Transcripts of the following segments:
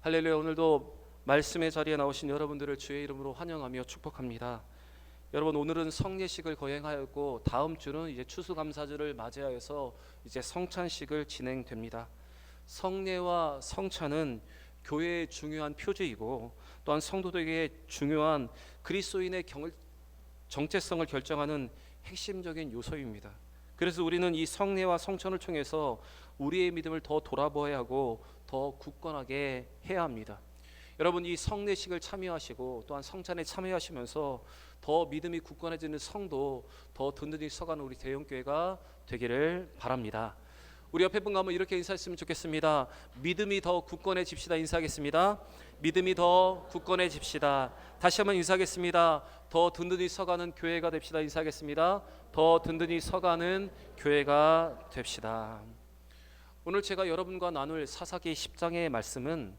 할렐루야 오늘도 말씀의 자리에 나오신 여러분들을 주의 이름으로 환영하며 축복합니다. 여러분 오늘은 성례식을 거행하였고 다음 주는 이제 추수감사절을 맞이하여서 이제 성찬식을 진행됩니다. 성례와 성찬은 교회의 중요한 표지이고 또한 성도들에게 중요한 그리스도인의 경, 정체성을 결정하는 핵심적인 요소입니다. 그래서 우리는 이 성례와 성찬을 통해서 우리의 믿음을 더 돌아보아야 하고 더 굳건하게 해야 합니다. 여러분 이 성례식을 참여하시고 또한 성찬에 참여하시면서 더 믿음이 굳건해지는 성도 더 든든히 서가는 우리 대형 교회가 되기를 바랍니다. 우리 옆에 분과 한번 이렇게 인사했으면 좋겠습니다. 믿음이 더 굳건해집시다. 인사하겠습니다. 믿음이 더 굳건해집시다. 다시 한번 인사하겠습니다. 더 든든히 서가는 교회가 됩시다. 인사하겠습니다. 더 든든히 서가는 교회가 됩시다. 오늘 제가 여러분과 나눌 사사기 10장의 말씀은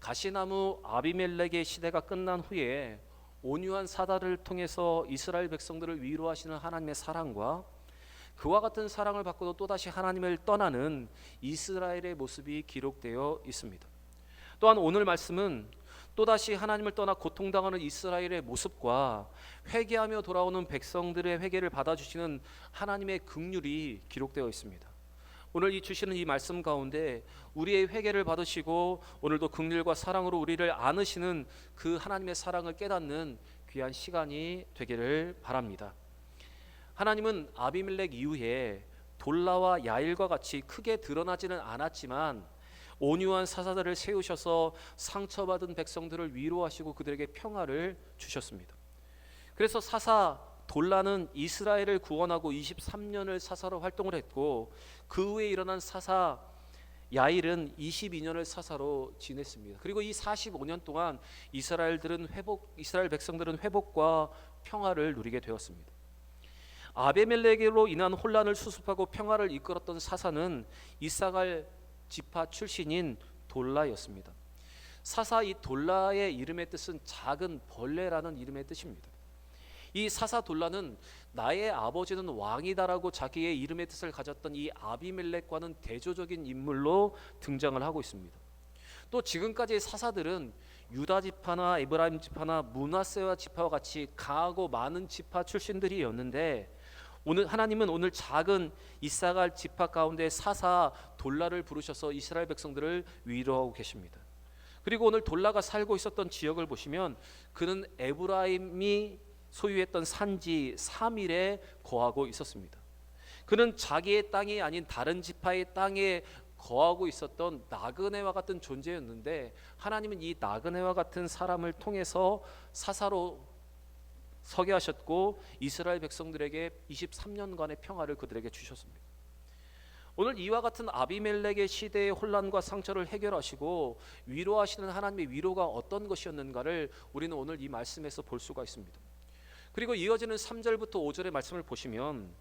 가시나무 아비멜렉의 시대가 끝난 후에 온유한 사다를 통해서 이스라엘 백성들을 위로하시는 하나님의 사랑과 그와 같은 사랑을 받고도 또다시 하나님을 떠나는 이스라엘의 모습이 기록되어 있습니다. 또한 오늘 말씀은 또다시 하나님을 떠나 고통당하는 이스라엘의 모습과 회개하며 돌아오는 백성들의 회개를 받아주시는 하나님의 긍휼이 기록되어 있습니다. 오늘 이 주시는 이 말씀 가운데 우리의 회개를 받으시고 오늘도 긍휼과 사랑으로 우리를 안으시는 그 하나님의 사랑을 깨닫는 귀한 시간이 되기를 바랍니다. 하나님은 아비멜렉 이후에 돌라와 야일과 같이 크게 드러나지는 않았지만 온유한 사사들을 세우셔서 상처받은 백성들을 위로하시고 그들에게 평화를 주셨습니다. 그래서 사사 돌라는 이스라엘을 구원하고 23년을 사사로 활동을 했고 그 후에 일어난 사사 야일은 22년을 사사로 지냈습니다. 그리고 이 45년 동안 이스라엘들은 회복 이스라엘 백성들은 회복과 평화를 누리게 되었습니다. 아베멜렉으로 인한 혼란을 수습하고 평화를 이끌었던 사사는 이사갈 지파 출신인 돌라였습니다. 사사 이 돌라의 이름의 뜻은 작은 벌레라는 이름의 뜻입니다. 이 사사 돌라는 나의 아버지는 왕이다라고 자기의 이름의 뜻을 가졌던 이 아비멜렉과는 대조적인 인물로 등장을 하고 있습니다. 또 지금까지의 사사들은 유다 지파나 에브라임 지파나 문하세와 지파와 같이 강하고 많은 지파 출신들이었는데 오늘 하나님은 오늘 작은 이사갈 지파 가운데 사사 돌라를 부르셔서 이스라엘 백성들을 위로하고 계십니다. 그리고 오늘 돌라가 살고 있었던 지역을 보시면 그는 에브라임이 소유했던 산지 3일에 거하고 있었습니다. 그는 자기의 땅이 아닌 다른 지파의 땅에 거하고 있었던 나그네와 같은 존재였는데 하나님은 이 나그네와 같은 사람을 통해서 사사로 서게 하셨고 이스라엘 백성들에게 23년간의 평화를 그들에게 주셨습니다. 오늘 이와 같은 아비멜렉의 시대의 혼란과 상처를 해결하시고 위로하시는 하나님의 위로가 어떤 것이었는가를 우리는 오늘 이 말씀에서 볼 수가 있습니다. 그리고 이어지는 3절부터 5절의 말씀을 보시면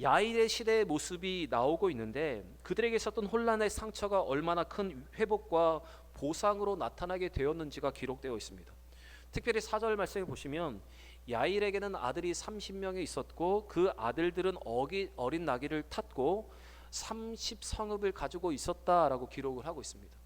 야일의 시대의 모습이 나오고 있는데 그들에게 있었던 혼란의 상처가 얼마나 큰 회복과 보상으로 나타나게 되었는지가 기록되어 있습니다. 특별히 4절 말씀을 보시면 야일에게는 아들이 30명이 있었고 그 아들들은 어기, 어린 나귀를 탔고 30성읍을 가지고 있었다라고 기록을 하고 있습니다.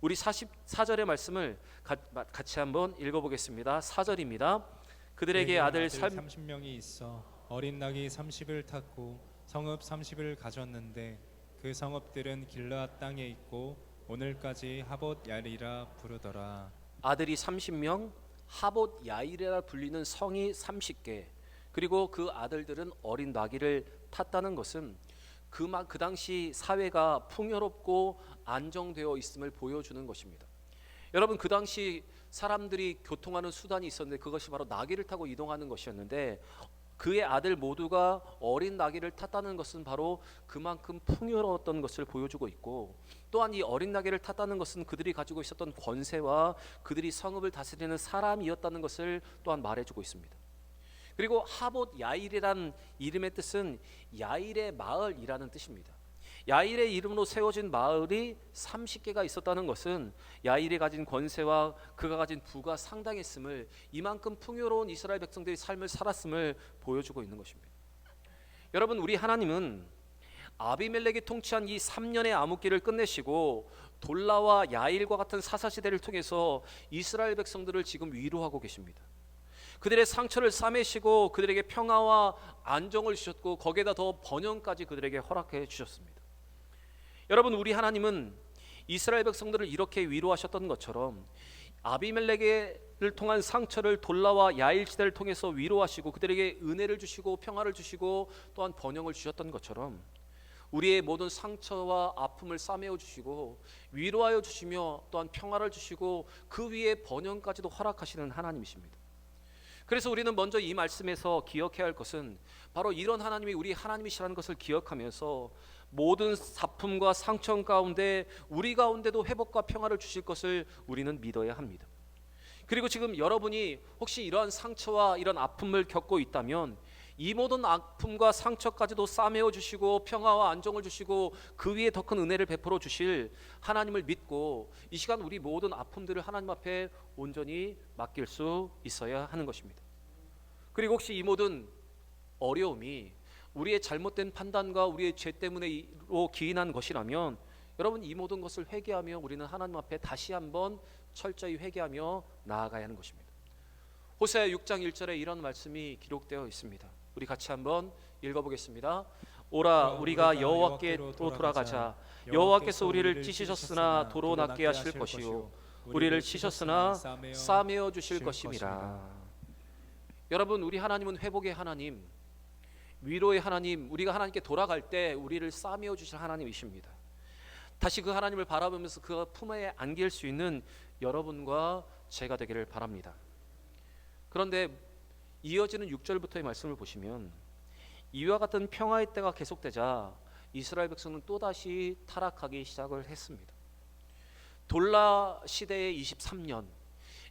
우리 44절의 말씀을 가, 같이 한번 읽어보겠습니다. 4절입니다. 그들에게 아들 삶 30명이 있어 어린 낙이 30을 탔고 성읍 30을 가졌는데 그 성읍들은 길르앗 땅에 있고 오늘까지 하봇 야리라 부르더라. 아들이 30명, 하봇 야일이라 불리는 성이 30개. 그리고 그 아들들은 어린 나귀를 탔다는 것은 그그 그 당시 사회가 풍요롭고 안정되어 있음을 보여주는 것입니다. 여러분 그 당시 사람들이 교통하는 수단이 있었는데 그것이 바로 나귀를 타고 이동하는 것이었는데 그의 아들 모두가 어린 나귀를 탔다는 것은 바로 그만큼 풍요로웠던 것을 보여주고 있고 또한 이 어린 나귀를 탔다는 것은 그들이 가지고 있었던 권세와 그들이 성읍을 다스리는 사람이었다는 것을 또한 말해주고 있습니다. 그리고 하봇 야일이란 이름의 뜻은 야일의 마을이라는 뜻입니다. 야일의 이름으로 세워진 마을이 30개가 있었다는 것은 야일이 가진 권세와 그가 가진 부가 상당했음을 이만큼 풍요로운 이스라엘 백성들이 삶을 살았음을 보여주고 있는 것입니다. 여러분 우리 하나님은 아비멜렉이 통치한 이 3년의 암흑기를 끝내시고 돌라와 야일과 같은 사사 시대를 통해서 이스라엘 백성들을 지금 위로하고 계십니다. 그들의 상처를 싸매시고 그들에게 평화와 안정을 주셨고 거기에다 더 번영까지 그들에게 허락해 주셨습니다. 여러분 우리 하나님은 이스라엘 백성들을 이렇게 위로하셨던 것처럼 아비멜렉을 통한 상처를 돌라와 야일 시대를 통해서 위로하시고 그들에게 은혜를 주시고 평화를 주시고 또한 번영을 주셨던 것처럼 우리의 모든 상처와 아픔을 싸매어 주시고 위로하여 주시며 또한 평화를 주시고 그 위에 번영까지도 허락하시는 하나님이십니다. 그래서 우리는 먼저 이 말씀에서 기억해야 할 것은 바로 이런 하나님이 우리 하나님이시라는 것을 기억하면서 모든 사품과 상처 가운데 우리 가운데도 회복과 평화를 주실 것을 우리는 믿어야 합니다. 그리고 지금 여러분이 혹시 이러한 상처와 이런 아픔을 겪고 있다면 이 모든 아픔과 상처까지도 싸매어 주시고 평화와 안정을 주시고 그 위에 더 큰 은혜를 베풀어 주실 하나님을 믿고 이 시간 우리 모든 아픔들을 하나님 앞에 온전히 맡길 수 있어야 하는 것입니다. 그리고 혹시 이 모든 어려움이 우리의 잘못된 판단과 우리의 죄 때문에로 기인한 것이라면 여러분 이 모든 것을 회개하며 우리는 하나님 앞에 다시 한번 철저히 회개하며 나아가야 하는 것입니다. 호세아 6장 1절에 이런 말씀이 기록되어 있습니다. 우리 같이 한번 읽어보겠습니다. 오라 우리가 여호와께로 돌아가자 여호와께서 우리를 찢으셨으나 도로 낫게 하실 것이요 우리를 치셨으나 싸매어 주실 것임이라. 여러분 우리 하나님은 회복의 하나님, 위로의 하나님, 우리가 하나님께 돌아갈 때 우리를 싸매어 주실 하나님이십니다. 다시 그 하나님을 바라보면서 그 품에 안길 수 있는 여러분과 제가 되기를 바랍니다. 그런데 이어지는 6절부터의 말씀을 보시면 이와 같은 평화의 때가 계속되자 이스라엘 백성은 또다시 타락하기 시작을 했습니다. 돌라 시대의 23년,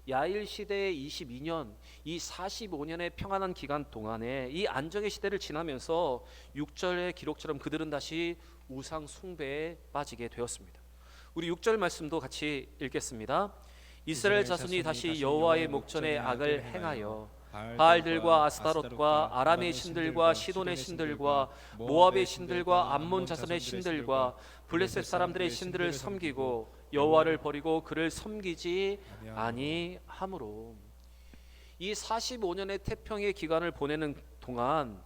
야일 시대의 22년, 이 45년의 평안한 기간 동안에 이 안정의 시대를 지나면서 6절의 기록처럼 그들은 다시 우상 숭배에 빠지게 되었습니다. 우리 6절 말씀도 같이 읽겠습니다. 이스라엘 자손이 다시 여호와의 목전에 악을 행하여 바알들과 아스타롯과 아람의 신들과 시돈의 신들과 모압의 신들과 암몬 자손의 신들과 블레셋 사람들의 신들을 섬기고 여호와를 버리고 그를 섬기지 아니하므로 이 45년의 태평의 기간을 보내는 동안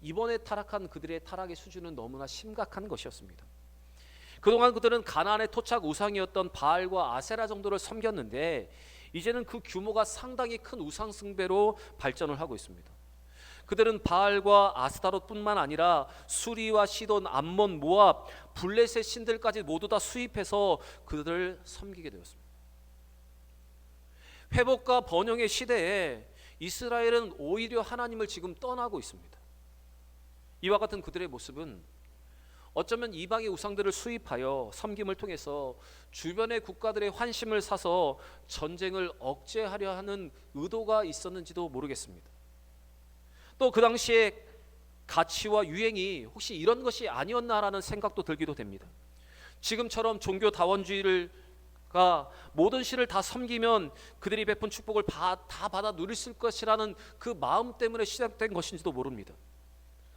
이번에 타락한 그들의 타락의 수준은 너무나 심각한 것이었습니다. 그동안 그들은 가나안의 토착 우상이었던 바알과 아세라 정도를 섬겼는데 이제는 그 규모가 상당히 큰 우상 숭배로 발전을 하고 있습니다. 그들은 바알과 아스타롯뿐만 아니라 수리와 시돈, 암몬, 모압, 블레셋 신들까지 모두 다 수입해서 그들을 섬기게 되었습니다. 회복과 번영의 시대에 이스라엘은 오히려 하나님을 지금 떠나고 있습니다. 이와 같은 그들의 모습은 어쩌면 이방의 우상들을 수입하여 섬김을 통해서 주변의 국가들의 환심을 사서 전쟁을 억제하려 하는 의도가 있었는지도 모르겠습니다. 또 그 당시에 가치와 유행이 혹시 이런 것이 아니었나라는 생각도 들기도 됩니다. 지금처럼 종교 다원주의를가 모든 신을 다 섬기면 그들이 베푼 축복을 다, 다 받아 누릴 것이라는 그 마음 때문에 시작된 것인지도 모릅니다.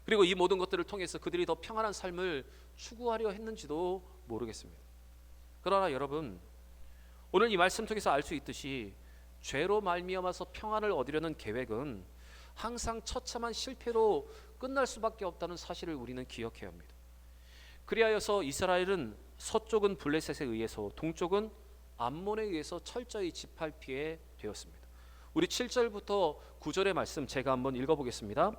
그리고 이 모든 것들을 통해서 그들이 더 평안한 삶을 추구하려 했는지도 모르겠습니다. 그러나 여러분 오늘 이 말씀 통해서 알 수 있듯이 죄로 말미암아서 평안을 얻으려는 계획은 항상 처참한 실패로 끝날 수밖에 없다는 사실을 우리는 기억해야 합니다. 그리하여서 이스라엘은 서쪽은 블레셋에 의해서 동쪽은 암몬에 의해서 철저히 짓밟히게 되었습니다. 우리 7절부터 9절의 말씀 제가 한번 읽어보겠습니다.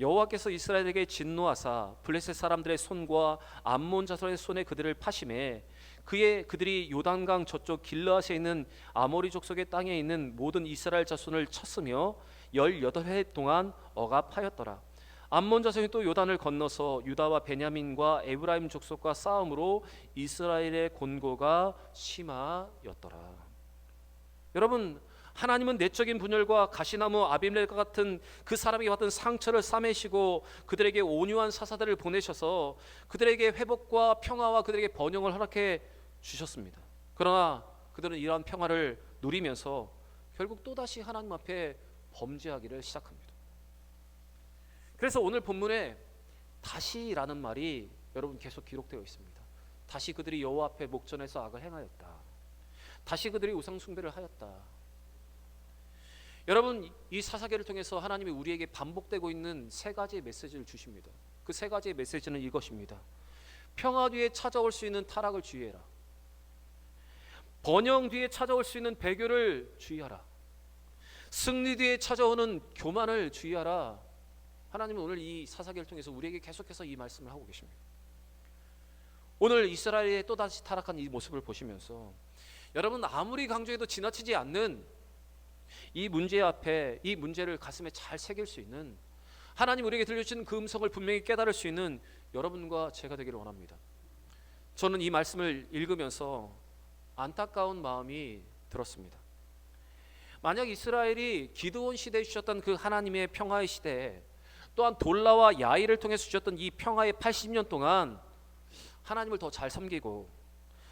여호와께서 이스라엘에게 진노하사 블레셋 사람들의 손과 암몬 자손의 손에 그들을 파심해 그의 그들이 요단강 저쪽 길르앗에 있는 아모리 족속의 땅에 있는 모든 이스라엘 자손을 쳤으며 18해 동안 억압하였더라. 암몬 자손이 또 요단을 건너서 유다와 베냐민과 에브라임 족속과 싸움으로 이스라엘의 곤고가 심하였더라. 여러분 하나님은 내적인 분열과 가시나무 아비멜렉과 같은 그 사람이 받은 상처를 싸매시고 그들에게 온유한 사사들을 보내셔서 그들에게 회복과 평화와 그들에게 번영을 허락해 주셨습니다. 그러나 그들은 이러한 평화를 누리면서 결국 또다시 하나님 앞에 범죄하기를 시작합니다. 그래서 오늘 본문에 다시라는 말이 여러분 계속 기록되어 있습니다. 다시 그들이 여호와 앞에 목전에서 악을 행하였다. 다시 그들이 우상 숭배를 하였다. 여러분 이 사사계를 통해서 하나님이 우리에게 반복되고 있는 세 가지의 메시지를 주십니다. 그 세 가지의 메시지는 이것입니다. 평화 뒤에 찾아올 수 있는 타락을 주의해라. 번영 뒤에 찾아올 수 있는 배교를 주의하라. 승리 뒤에 찾아오는 교만을 주의하라. 하나님은 오늘 이 사사기를 통해서 우리에게 계속해서 이 말씀을 하고 계십니다. 오늘 이스라엘의 또다시 타락한 이 모습을 보시면서 여러분 아무리 강조해도 지나치지 않는 이 문제 앞에 이 문제를 가슴에 잘 새길 수 있는 하나님 우리에게 들려주신 그 음성을 분명히 깨달을 수 있는 여러분과 제가 되기를 원합니다. 저는 이 말씀을 읽으면서 안타까운 마음이 들었습니다. 만약 이스라엘이 기드온 시대에 주셨던 그 하나님의 평화의 시대에 또한 돌라와 야이를 통해서 주셨던 이 평화의 80년 동안 하나님을 더 잘 섬기고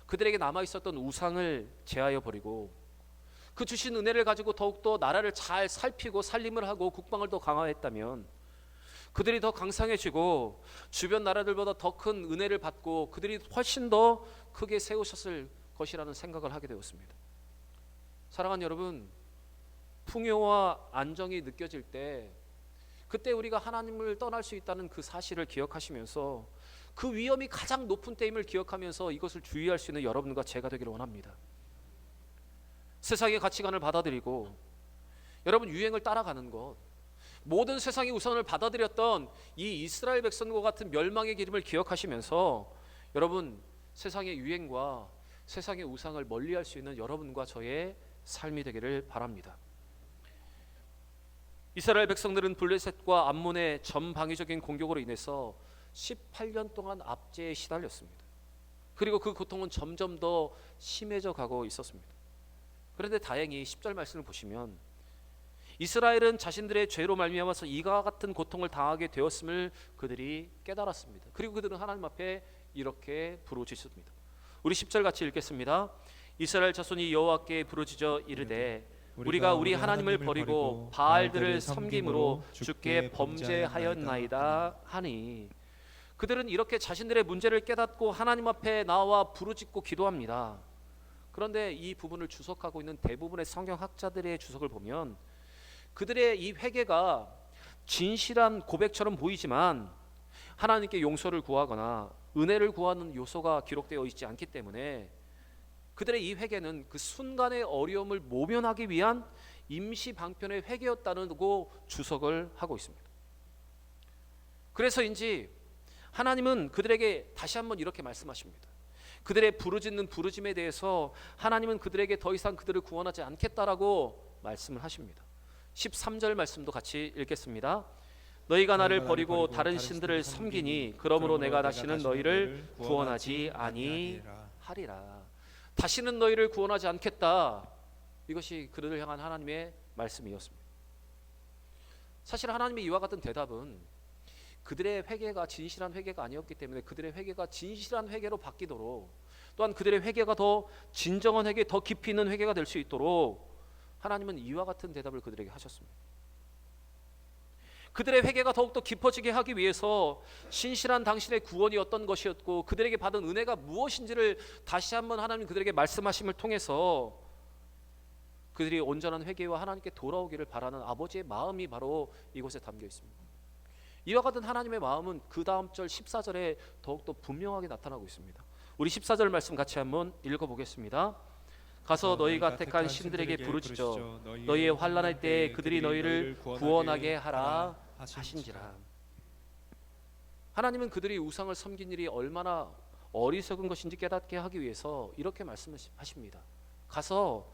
그들에게 남아 있었던 우상을 제하여 버리고 그 주신 은혜를 가지고 더욱더 나라를 잘 살피고 살림을 하고 국방을 더 강화했다면 그들이 더 강상해지고 주변 나라들보다 더 큰 은혜를 받고 그들이 훨씬 더 크게 세우셨을 것이라는 생각을 하게 되었습니다. 사랑하는 여러분, 풍요와 안정이 느껴질 때 그때 우리가 하나님을 떠날 수 있다는 그 사실을 기억하시면서 그 위험이 가장 높은 때임을 기억하면서 이것을 주의할 수 있는 여러분과 제가 되기를 원합니다. 세상의 가치관을 받아들이고 여러분 유행을 따라가는 것 모든 세상의 우선을 받아들였던 이 이스라엘 백성과 같은 멸망의 기름을 기억하시면서 여러분 세상의 유행과 세상의 우상을 멀리할 수 있는 여러분과 저의 삶이 되기를 바랍니다. 이스라엘 백성들은 블레셋과 암몬의 전방위적인 공격으로 인해서 18년 동안 압제에 시달렸습니다. 그리고 그 고통은 점점 더 심해져 가고 있었습니다. 그런데 다행히 10절 말씀을 보시면 이스라엘은 자신들의 죄로 말미암아서 이와 같은 고통을 당하게 되었음을 그들이 깨달았습니다. 그리고 그들은 하나님 앞에 이렇게 부르짖습니다. 우리 10절 같이 읽겠습니다. 이스라엘 자손이 여호와께 부르짖어 이르되 우리가 우리 하나님을 버리고 바알들을 섬김으로 주께 범죄하였나이다 하니 그들은 이렇게 자신들의 문제를 깨닫고 하나님 앞에 나와 부르짖고 기도합니다. 그런데 이 부분을 주석하고 있는 대부분의 성경학자들의 주석을 보면 그들의 이 회개가 진실한 고백처럼 보이지만 하나님께 용서를 구하거나 은혜를 구하는 요소가 기록되어 있지 않기 때문에 그들의 이 회개는 그 순간의 어려움을 모면하기 위한 임시 방편의 회개였다고 주석을 하고 있습니다. 그래서인지 하나님은 그들에게 다시 한번 이렇게 말씀하십니다. 그들의 부르짖는 부르짐에 대해서 하나님은 그들에게 더 이상 그들을 구원하지 않겠다라고 말씀을 하십니다. 13절 말씀도 같이 읽겠습니다. 너희가 나를 버리고 다른 신들을 섬기니 그러므로 내가 다시는 너희를 구원하지 아니하리라. 다시는 너희를 구원하지 않겠다. 이것이 그들을 향한 하나님의 말씀이었습니다. 사실 하나님의 이와 같은 대답은 그들의 회개가 진실한 회개가 아니었기 때문에 그들의 회개가 진실한 회개로 바뀌도록 또한 그들의 회개가 더 진정한 회개, 더 깊이 있는 회개가 될 수 있도록 하나님은 이와 같은 대답을 그들에게 하셨습니다. 그들의 회개가 더욱더 깊어지게 하기 위해서 신실한 당신의 구원이 어떤 것이었고 그들에게 받은 은혜가 무엇인지를 다시 한번 하나님 그들에게 말씀하심을 통해서 그들이 온전한 회개와 하나님께 돌아오기를 바라는 아버지의 마음이 바로 이곳에 담겨 있습니다. 이와 같은 하나님의 마음은 그 다음 절 14절에 더욱더 분명하게 나타나고 있습니다. 우리 14절 말씀 같이 한번 읽어 보겠습니다. 가서 너희가 택한 신들에게 부르짖어 너희의 환난할 때에 그들이 너희를 구원하게 하라 하신지라. 하나님은 그들이 우상을 섬긴 일이 얼마나 어리석은 것인지 깨닫게 하기 위해서 이렇게 말씀하십니다. 가서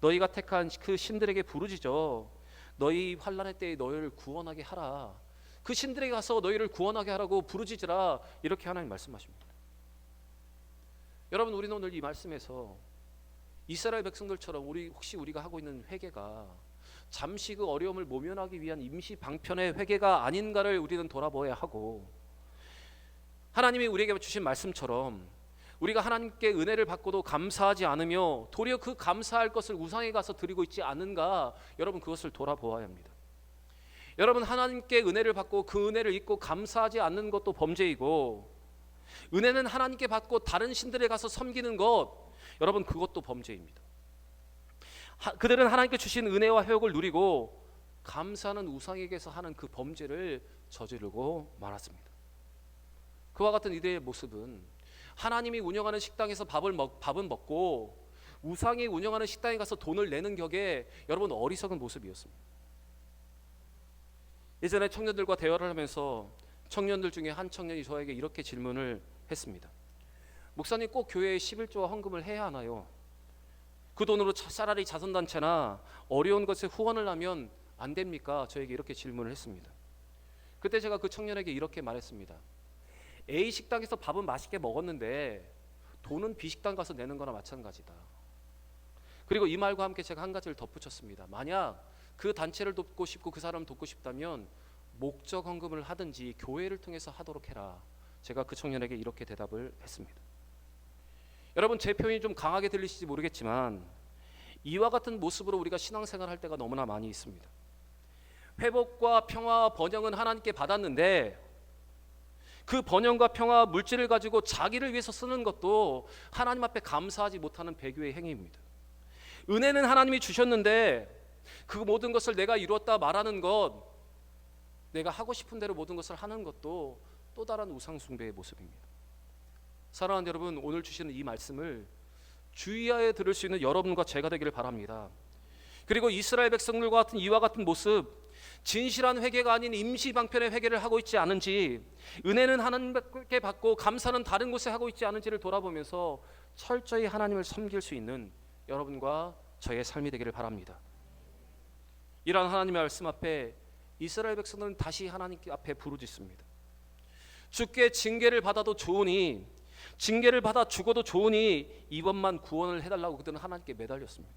너희가 택한 그 신들에게 부르짖어 너희 환난의 때에 너희를 구원하게 하라. 그 신들에게 가서 너희를 구원하게 하라고 부르짖으라 이렇게 하나님 말씀하십니다. 여러분 우리는 오늘 이 말씀에서 이스라엘 백성들처럼 우리 혹시 우리가 하고 있는 회개가 잠시 그 어려움을 모면하기 위한 임시 방편의 회개가 아닌가를 우리는 돌아보아야 하고 하나님이 우리에게 주신 말씀처럼 우리가 하나님께 은혜를 받고도 감사하지 않으며 도리어 그 감사할 것을 우상에 가서 드리고 있지 않은가 여러분 그것을 돌아보아야 합니다. 여러분 하나님께 은혜를 받고 그 은혜를 잊고 감사하지 않는 것도 범죄이고 은혜는 하나님께 받고 다른 신들에 가서 섬기는 것 여러분 그것도 범죄입니다. 하- 그들은 하나님께 주신 은혜와 회복을 누리고 감사하는 우상에게서 하는 그 범죄를 저지르고 말았습니다. 그와 같은 이들의 모습은 하나님이 운영하는 식당에서 밥을 먹, 밥은 먹고 우상이 운영하는 식당에 가서 돈을 내는 격에 여러분 어리석은 모습이었습니다. 예전에 청년들과 대화를 하면서 청년들 중에 한 청년이 저에게 이렇게 질문을 했습니다. 목사님 꼭 교회에 11조와 헌금을 해야 하나요? 그 돈으로 차- 차라리 자선단체나 어려운 것에 후원을 하면 안 됩니까? 저에게 이렇게 질문을 했습니다. 그때 제가 그 청년에게 이렇게 말했습니다. A 식당에서 밥은 맛있게 먹었는데 돈은 B 식당 가서 내는 거나 마찬가지다. 그리고 이 말과 함께 제가 한 가지를 덧붙였습니다. 만약 그 단체를 돕고 싶고 그 사람을 돕고 싶다면 목적 헌금을 하든지 교회를 통해서 하도록 해라. 제가 그 청년에게 이렇게 대답을 했습니다. 여러분 제 표현이 좀 강하게 들리실지 모르겠지만 이와 같은 모습으로 우리가 신앙생활 할 때가 너무나 많이 있습니다. 회복과 평화와 번영은 하나님께 받았는데 그 번영과 평화 물질을 가지고 자기를 위해서 쓰는 것도 하나님 앞에 감사하지 못하는 배교의 행위입니다. 은혜는 하나님이 주셨는데 그 모든 것을 내가 이루었다 말하는 것 내가 하고 싶은 대로 모든 것을 하는 것도 또 다른 우상 숭배의 모습입니다. 사랑하는 여러분, 오늘 주시는 이 말씀을 주의하에 들을 수 있는 여러분과 제가 되기를 바랍니다. 그리고 이스라엘 백성들과 같은 이와 같은 모습 진실한 회개가 아닌 임시 방편의 회개를 하고 있지 않은지 은혜는 하나님께 받고 감사는 다른 곳에 하고 있지 않은지를 돌아보면서 철저히 하나님을 섬길 수 있는 여러분과 저의 삶이 되기를 바랍니다. 이러한 하나님의 말씀 앞에 이스라엘 백성들은 다시 하나님 앞에 부르짖습니다. 주께 징계를 받아도 좋으니 징계를 받아 죽어도 좋으니 이번만 구원을 해달라고 그들은 하나님께 매달렸습니다.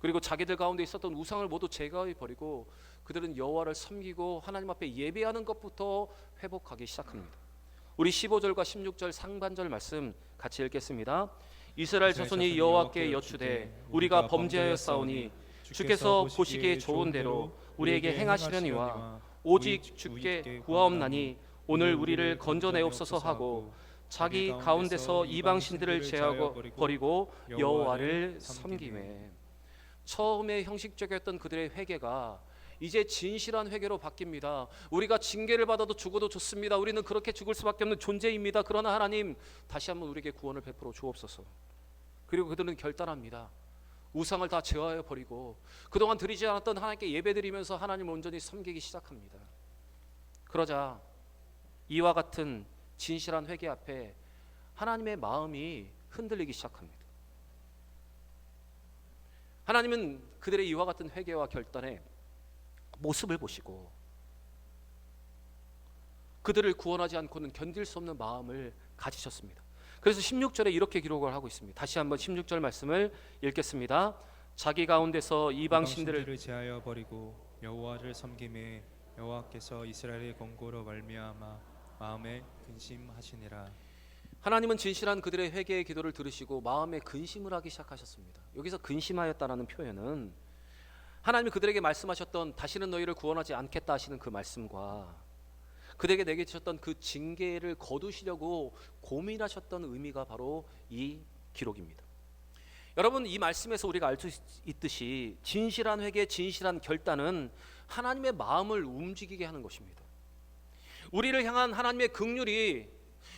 그리고 자기들 가운데 있었던 우상을 모두 제거해 버리고 그들은 여호와를 섬기고 하나님 앞에 예배하는 것부터 회복하기 시작합니다. 우리 15절과 16절 상반절 말씀 같이 읽겠습니다. 이스라엘 자손이 여호와께 여쭈되 우리가 범죄하였사오니 주께서 보시기에 좋은 대로 우리에게 행하시려니와 오직 주께 구하옵나니 오늘 우리를 건져내옵소서 하고 자기 가운데서 이방 신들을 제하고 버리고 여호와를 섬기매 처음에 형식적이었던 그들의 회개가 이제 진실한 회개로 바뀝니다. 우리가 징계를 받아도 죽어도 좋습니다. 우리는 그렇게 죽을 수밖에 없는 존재입니다. 그러나 하나님 다시 한번 우리에게 구원을 베풀어 주옵소서. 그리고 그들은 결단합니다. 우상을 다 제어해 버리고 그동안 드리지 않았던 하나님께 예배드리면서 하나님을 온전히 섬기기 시작합니다. 그러자 이와 같은 진실한 회개 앞에 하나님의 마음이 흔들리기 시작합니다. 하나님은 그들의 이와 같은 회개와 결단의 모습을 보시고 그들을 구원하지 않고는 견딜 수 없는 마음을 가지셨습니다. 그래서 16절에 이렇게 기록을 하고 있습니다. 다시 한번 16절 말씀을 읽겠습니다. 자기 가운데서 이방 신들을 제하여 버리고 여호와를 섬김에 여호와께서 이스라엘의 권고로 말미암아 마음에 근심하시니라. 하나님은 진실한 그들의 회개의 기도를 들으시고 마음에 근심을 하기 시작하셨습니다. 여기서 근심하였다라는 표현은 하나님이 그들에게 말씀하셨던 다시는 너희를 구원하지 않겠다 하시는 그 말씀과 그들에게 내게 주셨던 그 징계를 거두시려고 고민하셨던 의미가 바로 이 기록입니다. 여러분 이 말씀에서 우리가 알 수 있듯이 진실한 회개, 진실한 결단은 하나님의 마음을 움직이게 하는 것입니다. 우리를 향한 하나님의 긍휼이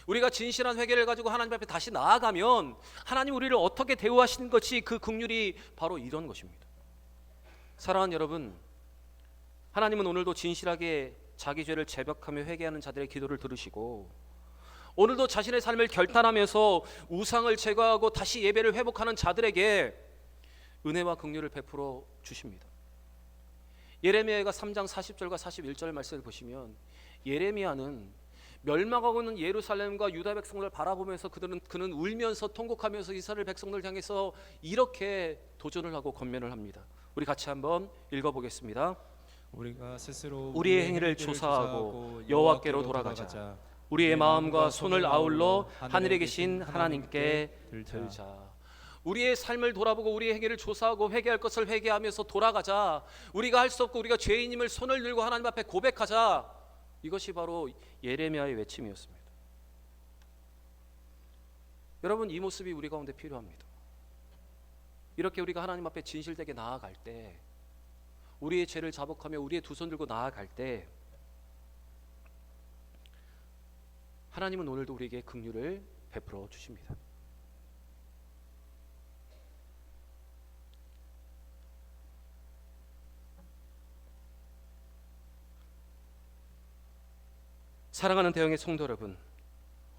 우리가 진실한 회개를 가지고 하나님 앞에 다시 나아가면 하나님 우리를 어떻게 대우하시는 것이 그 긍휼이 바로 이런 것입니다. 사랑하는 여러분, 하나님은 오늘도 진실하게 자기 죄를 자백하며 회개하는 자들의 기도를 들으시고 오늘도 자신의 삶을 결단하면서 우상을 제거하고 다시 예배를 회복하는 자들에게 은혜와 긍휼을 베풀어 주십니다. 예레미야가 3장 40절과 41절 말씀을 보시면 예레미야는 멸망하고 있는 예루살렘과 유다 백성들을 바라보면서 그들은 그는 울면서 통곡하면서 이스라엘 백성들 향해서 이렇게 도전을 하고 권면을 합니다. 우리 같이 한번 읽어 보겠습니다. 우리가 스스로 우리의 행위를 조사하고 여호와께로 돌아가자. 우리의 마음과 손을 아울러 하늘에 계신 하나님께 들자. 우리의 삶을 돌아보고 우리의 행위를 조사하고 회개할 것을 회개하면서 돌아가자. 우리가 할 수 없고 우리가 죄인임을 손을 들고 하나님 앞에 고백하자. 이것이 바로 예레미야의 외침이었습니다. 여러분 이 모습이 우리 가운데 필요합니다. 이렇게 우리가 하나님 앞에 진실되게 나아갈 때 우리의 죄를 자복하며 우리의 두 손 들고 나아갈 때 하나님은 오늘도 우리에게 긍휼을 베풀어 주십니다. 사랑하는 대형의 성도 여러분,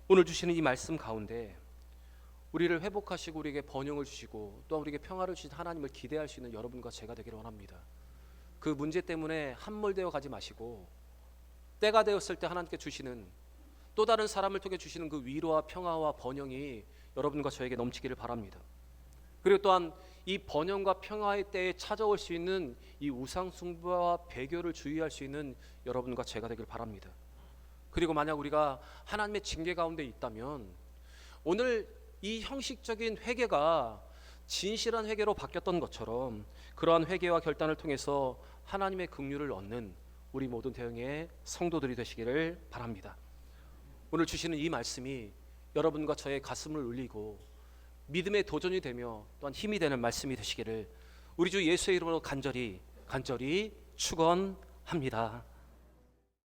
오늘 주시는 이 말씀 가운데 우리를 회복하시고 우리에게 번영을 주시고 또 우리에게 평화를 주신 하나님을 기대할 수 있는 여러분과 제가 되기를 원합니다. 그 문제 때문에 함몰되어 가지 마시고 때가 되었을 때 하나님께 주시는 또 다른 사람을 통해 주시는 그 위로와 평화와 번영이 여러분과 저에게 넘치기를 바랍니다. 그리고 또한 이 번영과 평화의 때에 찾아올 수 있는 이 우상 숭배와 배교를 주의할 수 있는 여러분과 제가 되길 바랍니다. 그리고 만약 우리가 하나님의 징계 가운데 있다면 오늘 이 형식적인 회개가 진실한 회개로 바뀌었던 것처럼 그러한 회개와 결단을 통해서 하나님의 긍휼을 얻는 우리 모든 대형의 성도들이 되시기를 바랍니다. 오늘 주시는 이 말씀이 여러분과 저의 가슴을 울리고 믿음의 도전이 되며 또한 힘이 되는 말씀이 되시기를 우리 주 예수의 이름으로 간절히 간절히 축원합니다.